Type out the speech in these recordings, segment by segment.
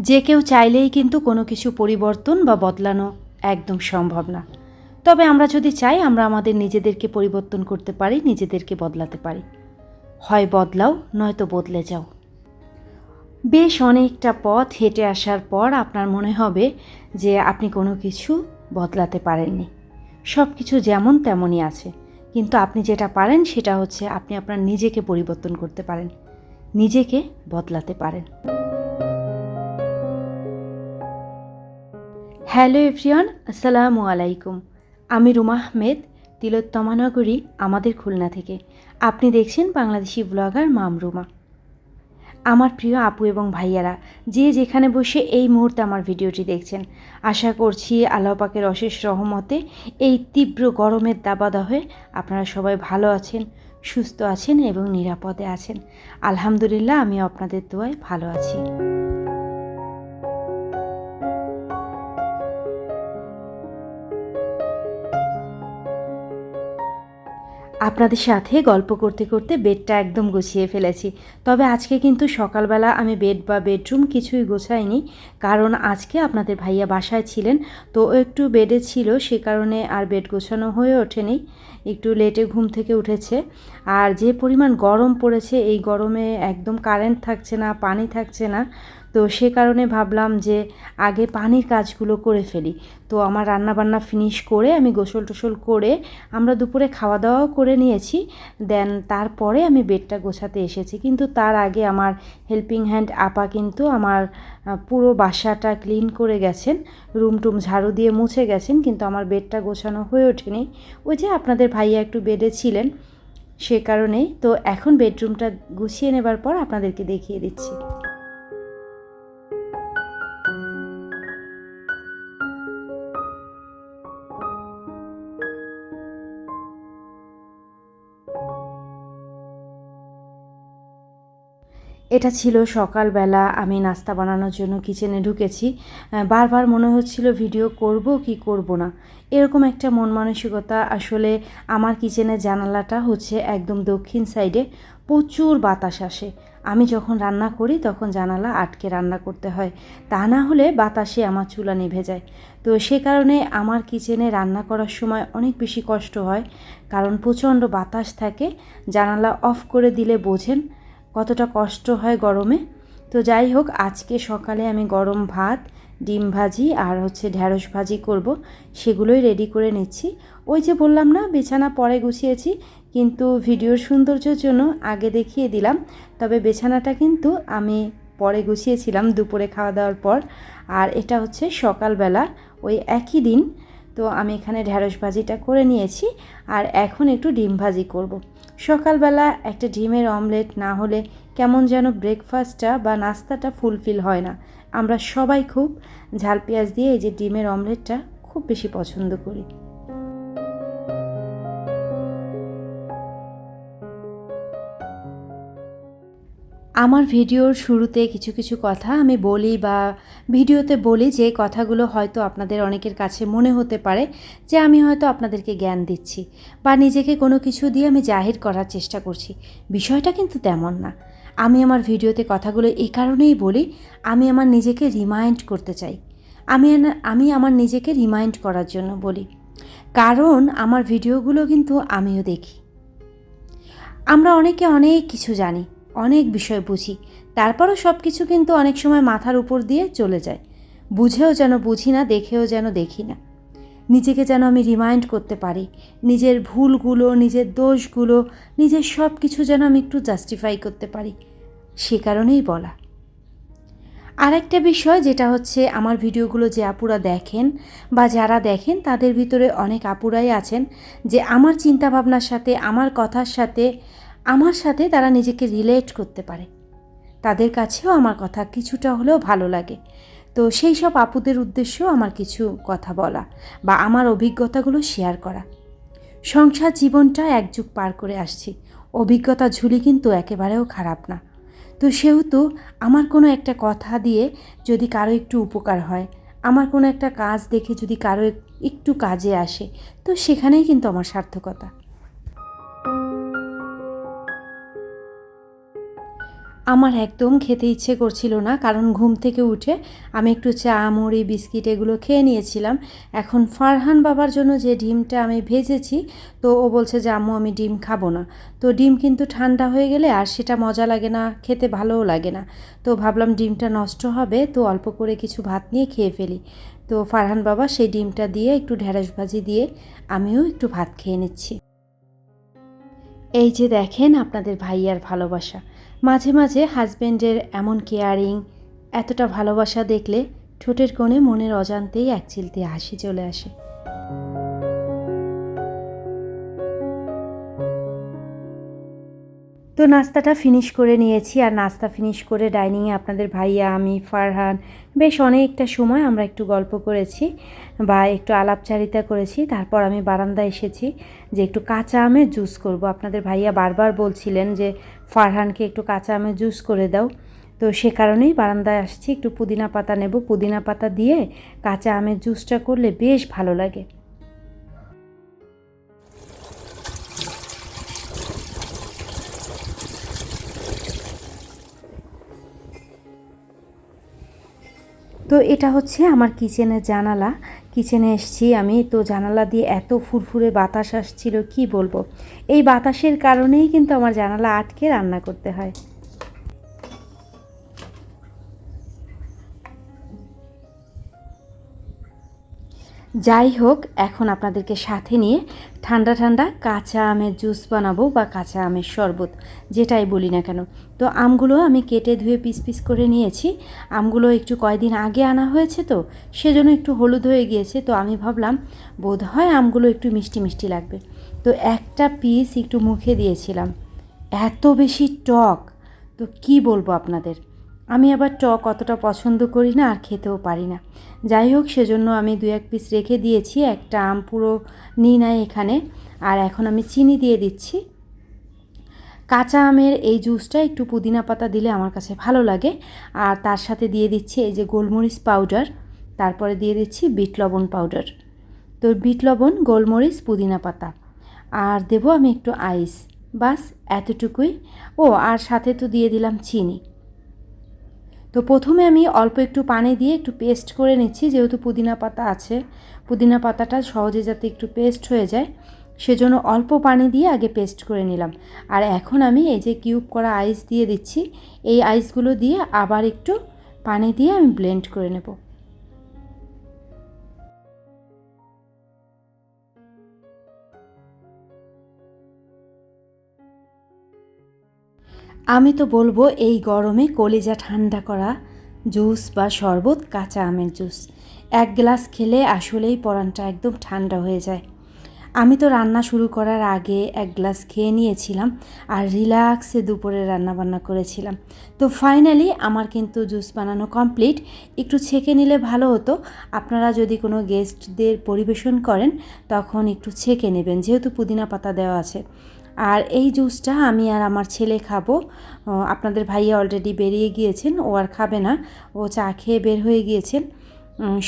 যে কেউ চাইলেই কিন্তু কোনো কিছু পরিবর্তন বা বদলানো একদম সম্ভব না। তবে আমরা যদি চাই, আমরা আমাদের নিজেদেরকে পরিবর্তন করতে পারি, নিজেদেরকে বদলাতে পারি। হয় বদলাও, নয়তো বদলে যাও। বেশ অনেকটা পথ হেঁটে আসার পর আপনার মনে হবে যে আপনি কোনো কিছু বদলাতে পারেননি। সব কিছু যেমন তেমনই আছে। কিন্তু আপনি যেটা পারেন, সেটা হচ্ছে আপনি আপনার নিজেকে পরিবর্তন করতে পারেন। নিজেকে বদলাতে পারেন। হ্যালো এভরিওয়ান, আসসালামু আলাইকুম। আমি রুমা আহমেদ তিলোত্তমানগরী আমাদের খুলনা থেকে। আপনি দেখছেন বাংলাদেশি ব্লগার মাম রুমা। আমার প্রিয় আপু এবং ভাইয়ারা, যে যেখানে বসে এই মুহূর্তে আমার ভিডিওটি দেখছেন, আশা করছি আল্লাহ পাকের অশেষ রহমতে এই তীব্র গরমের দাবাদহে আপনারা সবাই ভালো আছেন, সুস্থ আছেন এবং নিরাপদে আছেন। আলহামদুলিল্লাহ আমি আপনাদের দোয়ায় ভালো আছি। আপনাদের সাথে গল্প করতে করতে বেডটা একদম গুছিয়ে ফেলেছি। তবে আজকে কিন্তু সকালবেলা আমি বেড বা বেডরুম কিছুই গোছাইনি, কারণ আজকে আপনাদের ভাইয়া বাসায় ছিলেন, তো একটু বেডে ছিল, সে কারণে আর বেড গোছানো হয়ে ওঠেনি। একটু লেটে ঘুম থেকে উঠেছে। আর যে পরিমাণ গরম পড়েছে, এই গরমে একদম কারেন্ট থাকছে না, পানি থাকছে না তো সে কারণে ভাবলাম যে আগে পানির কাজগুলো করে ফেলি। তো আমার রান্না বান্না ফিনিশ করে আমি গোসল টোসল করে আমরা দুপুরে খাওয়া দাওয়াও করে নিয়েছি। দেন তারপরে আমি বেডটা গোছাতে এসেছি। কিন্তু তার আগে আমার হেল্পিং হ্যান্ড আপা কিন্তু আমার পুরো বাসাটা ক্লিন করে গেছেন। রুম টুম ঝাড়ু দিয়ে মুছে গেছেন। কিন্তু আমার বেডটা গোছানো হয়ে ওঠেনি। ওই যে আপনাদের ভাইয়া একটু বেডে ছিলেন, সে কারণেই। তো এখন বেডরুমটা গুছিয়ে নেবার পর আপনাদেরকে দেখিয়ে দিচ্ছি। এটা ছিল সকালবেলা, আমি নাস্তা বানানোর জন্য কিচেনে ঢুকেছি। বারবার মনে হচ্ছিল ভিডিও করব কি করব না। এরকম একটা মন মানসিকতা আসলে আমার কিচেনের জানালাটা হচ্ছে একদম দক্ষিণ সাইডে প্রচুর বাতাস আসে। আমি যখন রান্না করি তখন জানালা আটকে রান্না করতে হয়। তা না হলে বাতাসে আমার চুলা নিভে যায়। তো সে কারণে আমার কিচেনে রান্না করার সময় অনেক বেশি কষ্ট হয়। কারণ প্রচণ্ড বাতাস থাকে, জানালা অফ করে দিলে বোঝেন কতটা কষ্ট হয় গরমে? তো যাই হোক, আজকে সকালে আমি গরম ভাত, ডিম ভাজি আর হচ্ছে ঢ্যাঁড়স ভাজি করব। সেগুলোই রেডি করে নিচ্ছি। ওই যে বললাম না, বিছানা পরে গুছিয়েছি, কিন্তু ভিডিওর সৌন্দর্যের জন্য আগে দেখিয়ে দিলাম। তবে বিছানাটা কিন্তু আমি পরে গুছিয়েছিলাম দুপুরে খাওয়া দাওয়ার পর। আর এটা হচ্ছে সকালবেলা, ওই একই দিন। তো আমি এখানে ঢ্যাঁড়স ভাজিটা করে নিয়েছি। আর এখন একটু ডিম ভাজি করব। সকালবেলা একটা ডিমের অমলেট না হলে কেমন যেন ব্রেকফাস্টটা বা নাস্তাটা ফুলফিল হয় না। আমরা সবাই খুব ঝাল পেঁয়াজ দিয়ে এই যে ডিমের অমলেটটা খুব বেশি পছন্দ করি। আমার ভিডিওর শুরুতে কিছু কিছু কথা আমি বলি বা ভিডিওতে বলি যে কথাগুলো হয়তো আপনাদের অনেকের কাছে মনে হতে পারে যে আমি হয়তো আপনাদেরকে জ্ঞান দিচ্ছি বা নিজেকে কোনো কিছু দিয়ে আমি জাহির করার চেষ্টা করছি। বিষয়টা কিন্তু তেমন না। আমি আমার ভিডিওতে কথাগুলো এই কারণেই বলি, আমি আমার নিজেকে রিমাইন্ড করতে চাই। আমি আমি আমার নিজেকে রিমাইন্ড করার জন্য বলি। কারণ আমার ভিডিওগুলো কিন্তু আমিও দেখি। আমরা অনেকে অনেক কিছু জানি অনেক বিষয় বুঝি। তারপরও সব কিছু কিন্তু অনেক সময় মাথার উপর দিয়ে চলে যায়। বুঝেও যেন বুঝি না, দেখেও যেন দেখি না। নিজেকে যেন আমি রিমাইন্ড করতে পারি। নিজের ভুলগুলো, নিজের দোষগুলো, নিজের সব কিছু যেন আমি একটু জাস্টিফাই করতে পারি। সে কারণেই বলা। আরেকটা বিষয় যেটা হচ্ছে, আমার ভিডিওগুলো যে আপুরা দেখেন বা যারা দেখেন, তাদের ভিতরে অনেক আপুরাই আছেন যে আমার চিন্তাভাবনার সাথে, আমার কথার সাথে আমার সাথে তারা নিজেকে রিলেট করতে পারে। তাদের কাছেও আমার কথা কিছুটা হলেও ভালো লাগে। তো সেই সব আপুদের উদ্দেশ্যেও আমার কিছু কথা বলা বা আমার অভিজ্ঞতাগুলো শেয়ার করা। সংসার জীবনটা এক যুগ পার করে আসছি। অভিজ্ঞতা ঝুলি কিন্তু একেবারেও খারাপ না। তো সেহেতু আমার কোনো একটা কথা দিয়ে যদি কারও একটু উপকার হয়, আমার কোনো একটা কাজ দেখে যদি কারও একটু কাজে আসে, তো সেখানেই কিন্তু আমার সার্থকতা। আমার একদম খেতে ইচ্ছে করছিল না, কারণ ঘুম থেকে উঠে আমি একটু চা, মুড়ি, বিস্কিট এগুলো খেয়ে নিয়েছিলাম। এখন ফারহান বাবার জন্য যে ডিমটা আমি ভেজেছি, তো ও বলছে যে, আম্মু, আমি ডিম খাব না। তো ডিম কিন্তু ঠান্ডা হয়ে গেলে আর সেটা মজা লাগে না, খেতে ভালোও লাগে না। তো ভাবলাম ডিমটা নষ্ট হবে, তো অল্প করে কিছু ভাত নিয়ে খেয়ে ফেলি। তো ফারহান বাবা সেই ডিমটা দিয়ে একটু ঢেঁড়স ভাজি দিয়ে আমিও একটু ভাত খেয়ে নিচ্ছি। এই যে দেখেন আপনাদের ভাইয়ার ভালোবাসা। মাঝে মাঝে হাজব্যান্ডের এমন কেয়ারিং, এতটা ভালোবাসা দেখলে ঠোঁটের কোণে মনের অজান্তেই এক চিলতে হাসি চলে আসে। তো নাস্তাটা ফিনিশ করে নিয়েছি আর নাস্তা ফিনিশ করে ডাইনিংয়ে আপনাদের ভাইয়া, আমি, ফারহান বেশ অনেকটা সময় আমরা একটু গল্প করেছি বা একটু আলাপচারিতা করেছি। তারপর আমি বারান্দায় এসেছি যে একটু কাঁচা আমের জুস করব। আপনাদের ভাইয়া বারবার বলছিলেন যে, ফারহানকে একটু কাঁচা আমের জুস করে দাও। তো সে কারণেই বারান্দায় আসছি, একটু পুদিনা পাতা নেব। পুদিনা পাতা দিয়ে কাঁচা আমের জুসটা করলে বেশ ভালো লাগে। তো এটা হচ্ছে আমার কিচেনের জানালা। কিচেনে এসছি আমি। তো জানালা দিয়ে এত ফুরফুরে বাতাস আসছিল, কি বলব? এই বাতাসের কারণেই কিন্তু আমার জানালা আটকে রান্না করতে হয়। যাই হোক, এখন আপনাদেরকে সাথে নিয়ে ঠান্ডা ঠান্ডা কাঁচা আমের জুস বানাবো বা কাঁচা আমের শরবত, যেটাই বলি না কেন। তো আমগুলো আমি কেটে ধুয়ে পিস পিস করে নিয়েছি। আমগুলো একটু কয়দিন আগে আনা হয়েছে তো, সেজন্য একটু হলুদ হয়ে গিয়েছে। তো আমি ভাবলাম, বোধ হয় আমগুলো একটু মিষ্টি মিষ্টি লাগবে। তো একটা পিস একটু মুখে দিয়েছিলাম। এত বেশি টক! তো কি বলব আপনাদের? আমি আবার টক অতটা পছন্দ করি না আর খেতেও পারি না। যাই হোক, সেজন্য আমি দু এক পিস রেখে দিয়েছি, একটা আম পুরো নিই নাই এখানে। আর এখন আমি চিনি দিয়ে দিচ্ছি। কাঁচা আমের এই জুসটা একটু পুদিনা পাতা দিলে আমার কাছে ভালো লাগে। আর তার সাথে দিয়ে দিচ্ছি এই যে গোলমরিচ পাউডার তারপরে দিয়ে দিচ্ছি বিট লবণ পাউডার তো বিট লবণ, গোলমরিচ, পুদিনা পাতা। আর দেবো আমি একটু আইস বাস এতটুকুই। ও, আর সাথে তো দিয়ে দিলাম চিনি। তো প্রথমে আমি অল্প একটু পানি দিয়ে একটু পেস্ট করে নিচ্ছি, যেহেতু পুদিনা পাতা আছে। পুদিনা পাতাটা সহজে যাতে একটু পেস্ট হয়ে যায়, সেজন্য অল্প পানি দিয়ে আগে পেস্ট করে নিলাম। আর এখন আমি এই যে কিউব করা আইস দিয়ে দিচ্ছি, এই আইসগুলো দিয়ে আবার একটু পানি দিয়ে আমি ব্লেন্ড করে নেব। আমি তো বলব এই গরমে কলিজা ঠান্ডা করা জুস বা শরবত কাঁচা আমের জুস। এক গ্লাস খেলে আসলেই পরানটা একদম ঠান্ডা হয়ে যায়। আমি তো রান্না শুরু করার আগে এক গ্লাস খেয়ে নিয়েছিলাম আর রিল্যাক্সে দুপুরে রান্না বান্না করেছিলাম। তো ফাইনালি আমার কিন্তু জুস বানানো কমপ্লিট। একটু ছেঁকে নিলে ভালো হতো। আপনারা যদি কোনো গেস্টদের পরিবেশন করেন, তখন একটু ছেঁকে নেবেন। যেহেতু পুদিনা পাতা দেওয়া আছে। আর এই জুসটা আমি আর আমার ছেলে খাব। আপনাদের ভাইয়া অলরেডি বেরিয়ে গিয়েছেন, ও আর খাবে না, ও চা খেয়ে বের হয়ে গিয়েছেন।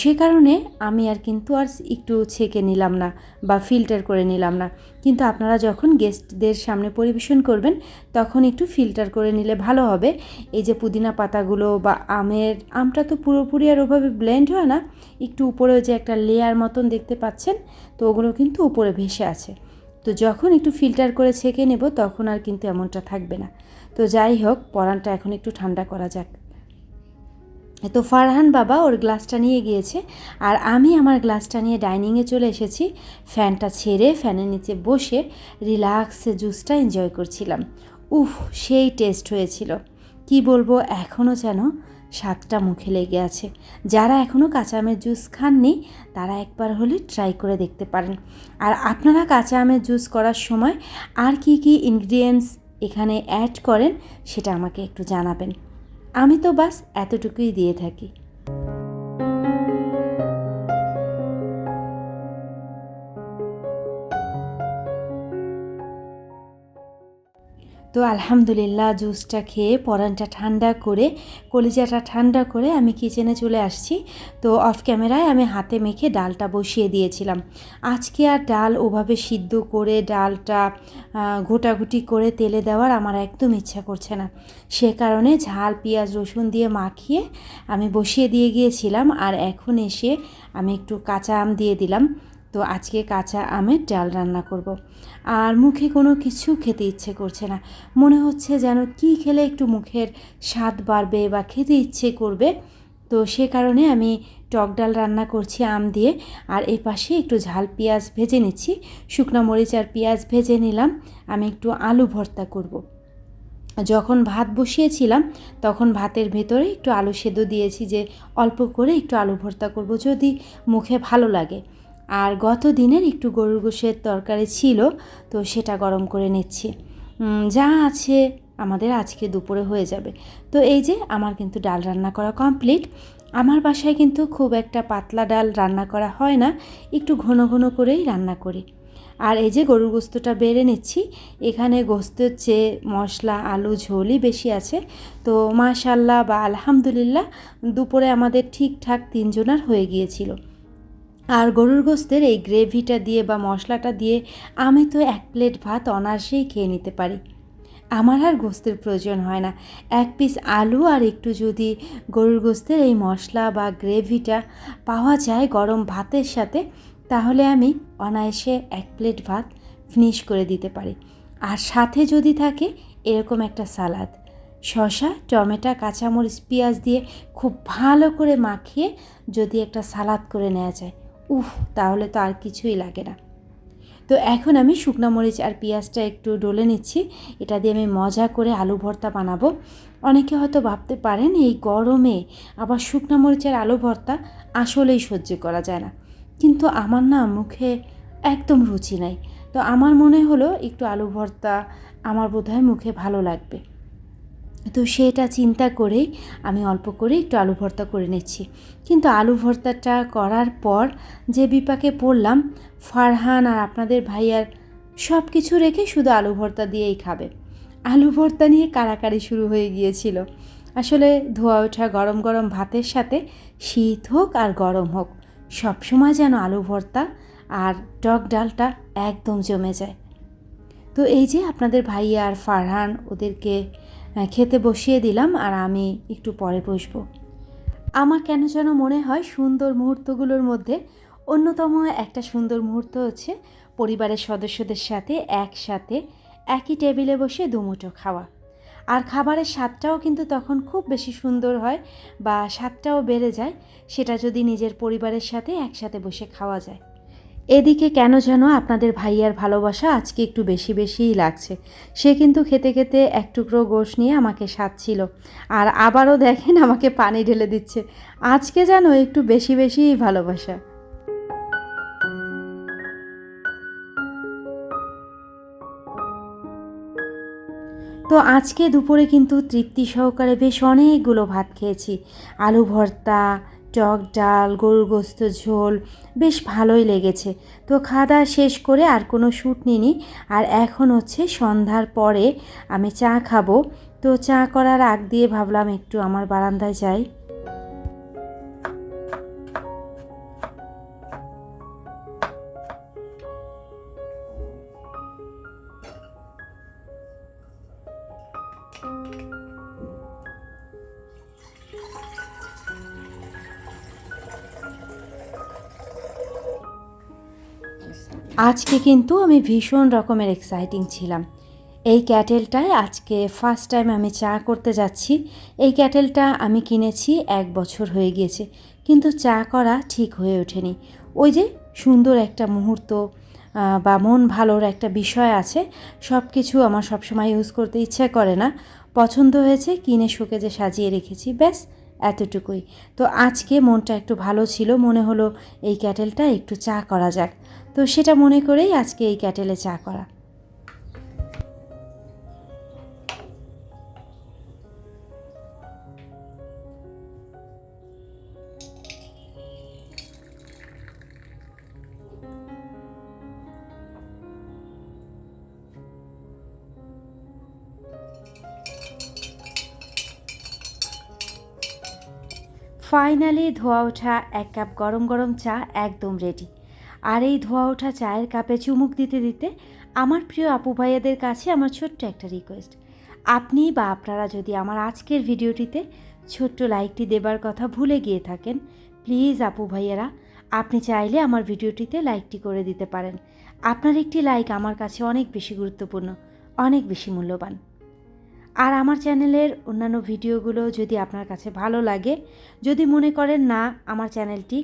সে কারণে আমি আর কিন্তু আর একটু ছেঁকে নিলাম না বা ফিল্টার করে নিলাম না। কিন্তু আপনারা যখন গেস্টদের সামনে পরিবেশন করবেন, তখন একটু ফিল্টার করে নিলে ভালো হবে। এই যে পুদিনা পাতাগুলো বা আমের, আমটা তো পুরোপুরি আর ওভাবে ব্লেন্ড হয় না, একটু উপরে যে একটা লেয়ার মতন দেখতে পাচ্ছেন, তো ওগুলো কিন্তু উপরে ভেসে আছে। তো যখন একটু ফিল্টার করে ছেঁকে নেব, তখন আর কিন্তু এমনটা থাকবে না। তো যাই হোক, পরানটা এখন একটু ঠান্ডা করা যাক। তো ফারহান বাবা ওর গ্লাসটা নিয়ে গিয়েছে, আর আমি আমার গ্লাসটা নিয়ে ডাইনিংয়ে চলে এসেছি। ফ্যানটা ছেড়ে, ফ্যানের নিচে বসে রিল্যাক্সে জুসটা এনজয় করছিলাম। উফ, সেই টেস্ট হয়েছিল। কি বলব এখনও যেন স্বাদটা মুখে লেগে আছে। যারা এখনও কাঁচা আমের জুস খাননি, তারা একবার হলে ট্রাই করে দেখতে পারেন। আর আপনারা কাঁচা আমের জুস করার সময় আর কি কি ইনগ্রিডিয়েন্টস এখানে অ্যাড করেন, সেটা আমাকে একটু জানাবেন। আমি তো বাস এতটুকুই দিয়ে থাকি। তো আলহামদুলিল্লাহ জুসটা খেয়ে পরানটা ঠান্ডা করে, কলিজাটা ঠান্ডা করে আমি কিচেনে চলে আসছি। তো অফ ক্যামেরায় আমি হাতে মেখে ডালটা বসিয়ে দিয়েছিলাম। আজকে আর ডাল ওভাবে সিদ্ধ করে, ডালটা ঘোটাঘুটি করে তেলে দেওয়ার আমার একদম ইচ্ছা করছে না। সে কারণে ঝাল, পেঁয়াজ, রসুন দিয়ে মাখিয়ে আমি বসিয়ে দিয়ে গিয়েছিলাম আর এখন এসে আমি একটু কাঁচা আম দিয়ে দিলাম। তো আজকে কাঁচা আমের ডাল রান্না করব। আর মুখে কোনো কিছু খেতে ইচ্ছে করছে না। মনে হচ্ছে যেন কি খেলে একটু মুখের স্বাদ বাড়বে বা খেতে ইচ্ছে করবে। তো সে কারণে আমি টক ডাল রান্না করছি আম দিয়ে। আর এই পাশে একটু ঝাল পেঁয়াজ ভেজে নিচ্ছি। শুকনো মরিচ আর পেঁয়াজ ভেজে নিলাম। আমি একটু আলু ভর্তা করব। যখন ভাত বসিয়েছিলাম, তখন ভাতের ভেতরে একটু আলু সেদ্ধ দিয়েছি যে অল্প করে একটু আলু ভর্তা করব যদি মুখে ভালো লাগে। আর গত দিনের একটু গরুর গোশের তরকারি ছিল, তো সেটা গরম করে নিচ্ছি। যা আছে আমাদের আজকে দুপুরে হয়ে যাবে। তো এই যে আমার কিন্তু ডাল রান্না করা কমপ্লিট। আমার বাসায় কিন্তু খুব একটা পাতলা ডাল রান্না করা হয় না, একটু ঘন ঘন করেই রান্না করি। আর এই যে গরুর গোস্তটা বেড়ে নিচ্ছি, এখানে গোস্তের চেয়ে মশলা, আলু, ঝোলই বেশি আছে। তো মাশাল্লাহ বা আলহামদুলিল্লাহ, দুপুরে আমাদের ঠিকঠাক তিনজনার হয়ে গিয়েছিল। আর গরুর গোস্তের এই গ্রেভিটা দিয়ে বা মশলাটা দিয়ে আমি তো এক প্লেট ভাত অনায়াসেই খেয়ে নিতে পারি। আমার আর গোস্তের প্রয়োজন হয় না। এক পিস আলু আর একটু যদি গরুর গোস্তের এই মশলা বা গ্রেভিটা পাওয়া যায় গরম ভাতের সাথে, তাহলে আমি অনায়াসে এক প্লেট ভাত ফিনিশ করে দিতে পারি। আর সাথে যদি থাকে এরকম একটা সালাদ। শসা, টমেটো, কাঁচামরিচ, পেঁয়াজ দিয়ে খুব ভালো করে মাখিয়ে যদি একটা সালাদ করে নেওয়া যায়। উফ, তাহলে তো আর কিছুই লাগে না। তো এখন আমি শুকনো মরিচ আর পেঁয়াজটা একটু ডলে নিচ্ছি। এটা দিয়ে আমি মজা করে আলু ভর্তা বানাবো। অনেকে হয়তো ভাবতে পারেন, এই গরমে আবার শুকনো মরিচের আলু ভর্তা আসলেই সহ্য করা যায় না। কিন্তু আমার না মুখে একদম রুচি নাই। তো আমার মনে হলো একটু আলু ভর্তা আমার বোধহয় মুখে ভালো লাগবে। তো সেটা চিন্তা করেই আমি অল্প করে একটু আলু ভর্তা করে নিচ্ছি। কিন্তু আলু ভর্তাটা করার পর যে বিপাকে পড়লাম, ফারহান আর আপনাদের ভাইয়ার সব কিছু রেখে শুধু আলু ভর্তা দিয়েই খাবে। আলু ভর্তা নিয়ে কারাকারি শুরু হয়ে গিয়েছিল। আসলে ধোয়া ওঠা গরম গরম ভাতের সাথে শীত হোক আর গরম হোক, সবসময় যেন আলু ভর্তা আর টক ডালটা একদম জমে যায়। তো এই যে আপনাদের ভাইয়া আর ফারহান ওদেরকে খেতে বসিয়ে দিলাম আর আমি একটু পরে বসবো। আমার কেন যেন মনে হয় সুন্দর মুহূর্তগুলোর মধ্যে অন্যতম একটা সুন্দর মুহূর্ত হচ্ছে পরিবারের সদস্যদের সাথে একসাথে একই টেবিলে বসে দুমুঠো খাওয়া। আর খাবারের স্বাদটাও কিন্তু তখন খুব বেশি সুন্দর হয় বা স্বাদটাও বেড়ে যায়, সেটা যদি নিজের পরিবারের সাথে একসাথে বসে খাওয়া যায়। এদিকে কেন যেন আপনাদের ভাইয়ার ভালোবাসা আজকে একটু বেশি বেশিই লাগছে। সে কিন্তু খেতে খেতে এক টুকরো গোশ নিয়ে আমাকে সাজছিল। আর আবারও দেখেন আমাকে পানি ঢেলে দিচ্ছে। আজকে যেন একটু বেশি বেশিই ভালোবাসা। তো আজকে দুপুরে কিন্তু তৃপ্তি সহকারে বেশ অনেকগুলো ভাত খেয়েছি। আলু ভর্তা টক ডাল, গরুর গোস্ত, ঝোল, বেশ ভালোই লেগেছে। তো খাওয়া দাওয়া শেষ করে আর কোনো শ্যুট নিইনি। আর এখন হচ্ছে সন্ধ্যার পরে আমি চা খাব। তো চা করার আগ দিয়ে ভাবলাম একটু আমার বারান্দায় যাই। আজকে কিন্তু আমি ভীষণ রকমের এক্সাইটিং ছিলাম। এই ক্যাটেলটায় আজকে ফার্স্ট টাইম আমি চা করতে যাচ্ছি। এই ক্যাটেলটা আমি কিনেছি এক বছর হয়ে গিয়েছে, কিন্তু চা করা ঠিক হয়ে ওঠেনি। ওই যে সুন্দর একটা মুহূর্ত বা মন ভালোর একটা বিষয় আছে সব কিছু আমার সবসময় ইউজ করতে ইচ্ছে করে না। পছন্দ হয়েছে, কিনে শোকেজে সাজিয়ে রেখেছি, ব্যাস, এতটুকুই। তো আজকে মনটা একটু ভালো ছিল, মনে হলো এই ক্যাটেলটা একটু চা করা যাক। তো সেটা মনে করেই আজকে এই ক্যাটেলে চা করা। ফাইনালি ধোয়া ওঠা এক কাপ গরম গরম চা একদম রেডি আর এই ধোয়া ওঠা চায়ের কাপে চুমুক দিতে দিতে আমার প্রিয় আপু ভাইয়াদের কাছে আমার ছোট্ট একটা রিকোয়েস্ট আপনি বা আপনারা যদি আমার আজকের ভিডিওটিতে ছোট্ট লাইকটি দেবার কথা ভুলে গিয়ে থাকেন প্লিজ আপু ভাইয়ারা, আপনি চাইলে আমার ভিডিওটিতে লাইকটি করে দিতে পারেন। আপনার একটি লাইক আমার কাছে অনেক বেশি গুরুত্বপূর্ণ, অনেক বেশি মূল্যবান। আর আমার চ্যানেলের অন্যান্য ভিডিওগুলো যদি আপনার কাছে ভালো লাগে, যদি মনে করেন না আমার চ্যানেলটি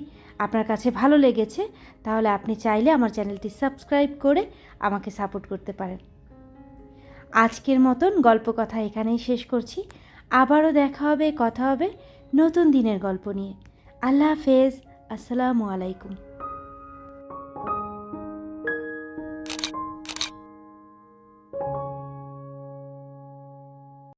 আপনার কাছে ভালো লেগেছে, তাহলে আপনি চাইলে আমার চ্যানেলটি সাবস্ক্রাইব করে আমাকে সাপোর্ট করতে পারেন। আজকের মতন গল্প কথা এখানেই শেষ করছি। আবারও দেখা হবে, কথা হবে নতুন দিনের গল্প নিয়ে। আল্লাহ হাফেজ, আসসালামু আলাইকুম।